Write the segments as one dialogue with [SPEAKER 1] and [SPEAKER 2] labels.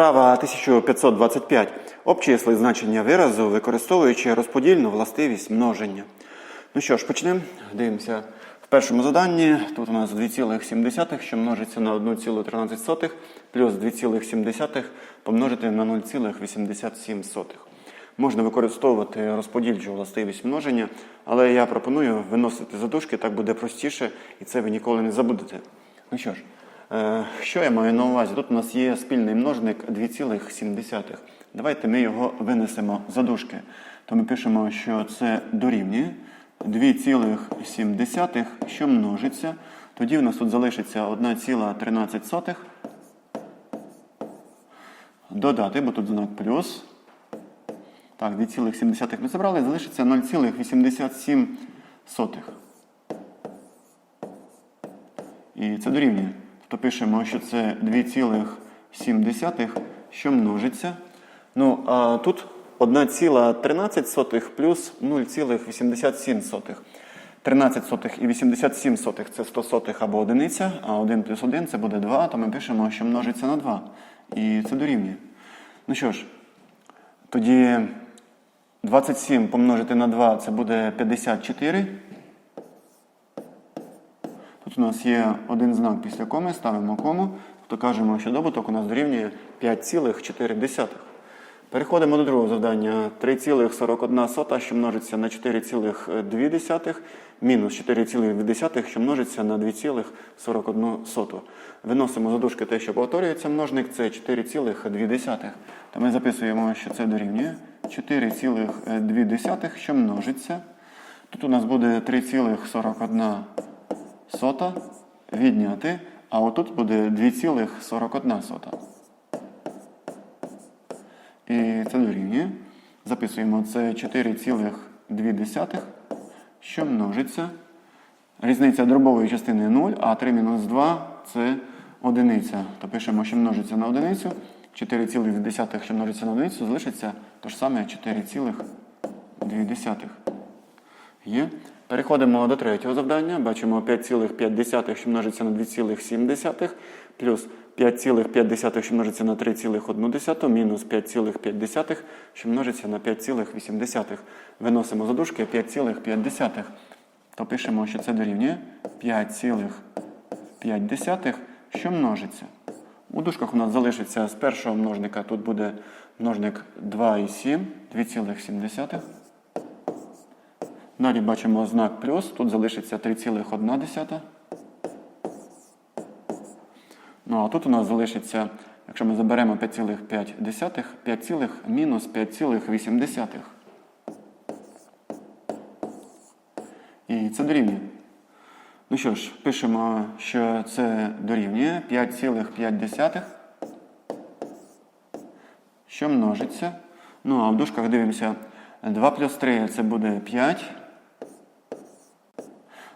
[SPEAKER 1] Вправа 1525. Обчисли значення виразу, використовуючи розподільну властивість множення. Ну що ж, почнемо. Дивимося. В першому заданні тут у нас 2,7, що множиться на 1,13, плюс 2,7 помножити на 0,87. Можна використовувати розподільчу властивість множення, але я пропоную виносити задушки, так буде простіше, і це ви ніколи не забудете. Ну що ж, що я маю на увазі? Тут у нас є спільний множник 2,7. Давайте ми його винесемо за дужки. То ми пишемо, що це дорівнює 2,7, що множиться. Тоді в нас тут залишиться 1,13. Додати, бо тут знак плюс. Так, 2,7 ми забрали, залишиться 0,87. І це дорівнює. Тобто пишемо, що це 2,7, що множиться. Ну, а тут 1,13 плюс 0,87. 13 сотих і 87 сотих це 100 сотих або одиниця, а 1 плюс 1 це буде 2, то ми пишемо, що множиться на 2. І це дорівнює. Ну що ж, тоді 27 помножити на 2 це буде 54. Тут у нас є один знак після коми, ставимо кому, то кажемо, що добуток у нас дорівнює 5,4. Переходимо до другого завдання. 3,41, що множиться на 4,2, мінус 4,2, що множиться на 2,41. Виносимо за дужки те, що повторюється множник, це 4,2. То ми записуємо, що це дорівнює 4,2, що множиться. Тут у нас буде 3,41 сота відняти, а отут буде 2,41. І це дорівнює. Записуємо це 4,2, що множиться. Різниця дробової частини 0, а 3 мінус 2 це одиниця. То пишемо, що множиться на одиницю. 4,2, що множиться на одиницю, залишиться то ж саме 4,2. Є. Переходимо до третього завдання. Бачимо 5,5, що множиться на 2,7, плюс 5,5, що множиться на 3,1, мінус 5,5, що множиться на 5,8. Виносимо за дужки 5,5. То пишемо, що це дорівнює 5,5, що множиться. У дужках у нас залишиться з першого множника, тут буде множник 2,7, 2,7. Далі бачимо знак плюс, тут залишиться 3,1. Ну, а тут у нас залишиться, якщо ми заберемо 5,5, 5, мінус 5,8. І це дорівнює. Ну що ж, пишемо, що це дорівнює 5,5, що множиться. Ну, а в дужках дивимося 2 плюс 3 це буде 5.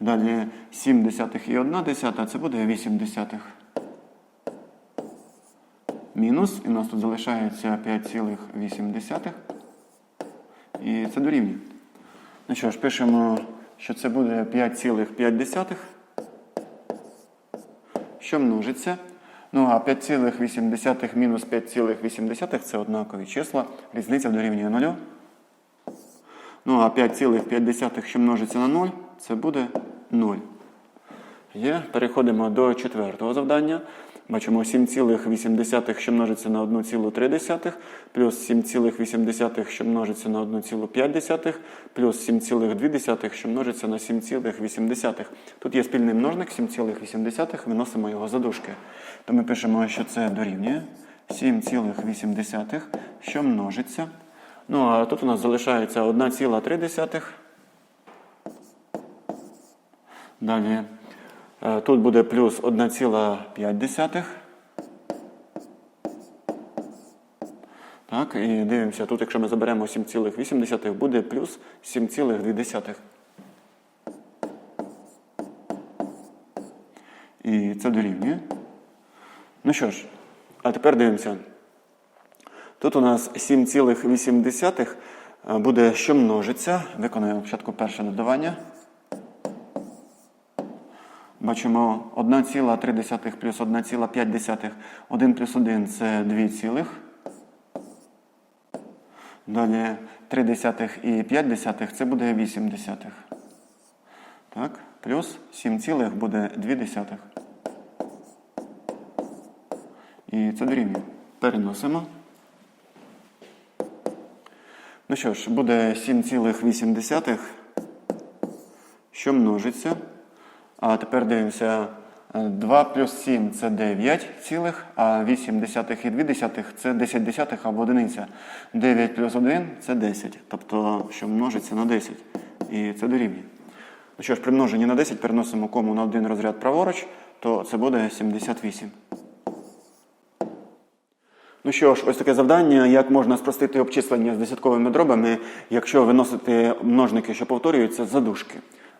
[SPEAKER 1] Далі 7 десятих і 1 десята це буде 8 десятих. Мінус, і у нас тут залишається 5,8. І це дорівнює. Ну що ж, пишемо, що це буде 5,5, що множиться. Ну, а 5,8 мінус 5,8 це однакові числа. Різниця дорівнює 0. Ну, а 5,5, що множиться на 0, це буде 0. Є. Переходимо до четвертого завдання. Бачимо 7,8, що множиться на 1,3, плюс 7,8, що множиться на 1,5, плюс 7,2, що множиться на 7,8. Тут є спільний множник 7,8, виносимо його за дужки. То ми пишемо, що це дорівнює 7,8, що множиться. Ну, а тут у нас залишається 1,3. Далі е, тут буде плюс 1,5. Так, і дивимося, тут, якщо ми заберемо 7,8, буде плюс 7,2. І це дорівнює. Ну що ж, а тепер дивимося. Тут у нас 7,8 буде, що множиться. Виконуємо спочатку перше додавання. Бачимо 1,3 плюс 1,5. 1 плюс 1 це 2 цілих. Далі 3 десятих і 5 десятих це буде 8 десятих. Так, плюс 7 цілих буде 2 десятих. І це дорівнює. Переносимо. Ну що ж, буде 7,8, що множиться. А тепер дивимося. е, 2 плюс 7 це 9 цілих, а 8 десятих і 2 десятих це 10 десятих або одиниця. 9 плюс 1 це 10. Тобто, що множиться на 10. І це дорівнює. Ну що ж, при множенні на 10 переносимо кому на один розряд праворуч, то це буде 78. Ну що ж, ось таке завдання, як можна спростити обчислення з десятковими дробами, якщо виносити множники, що повторюються, за дужки.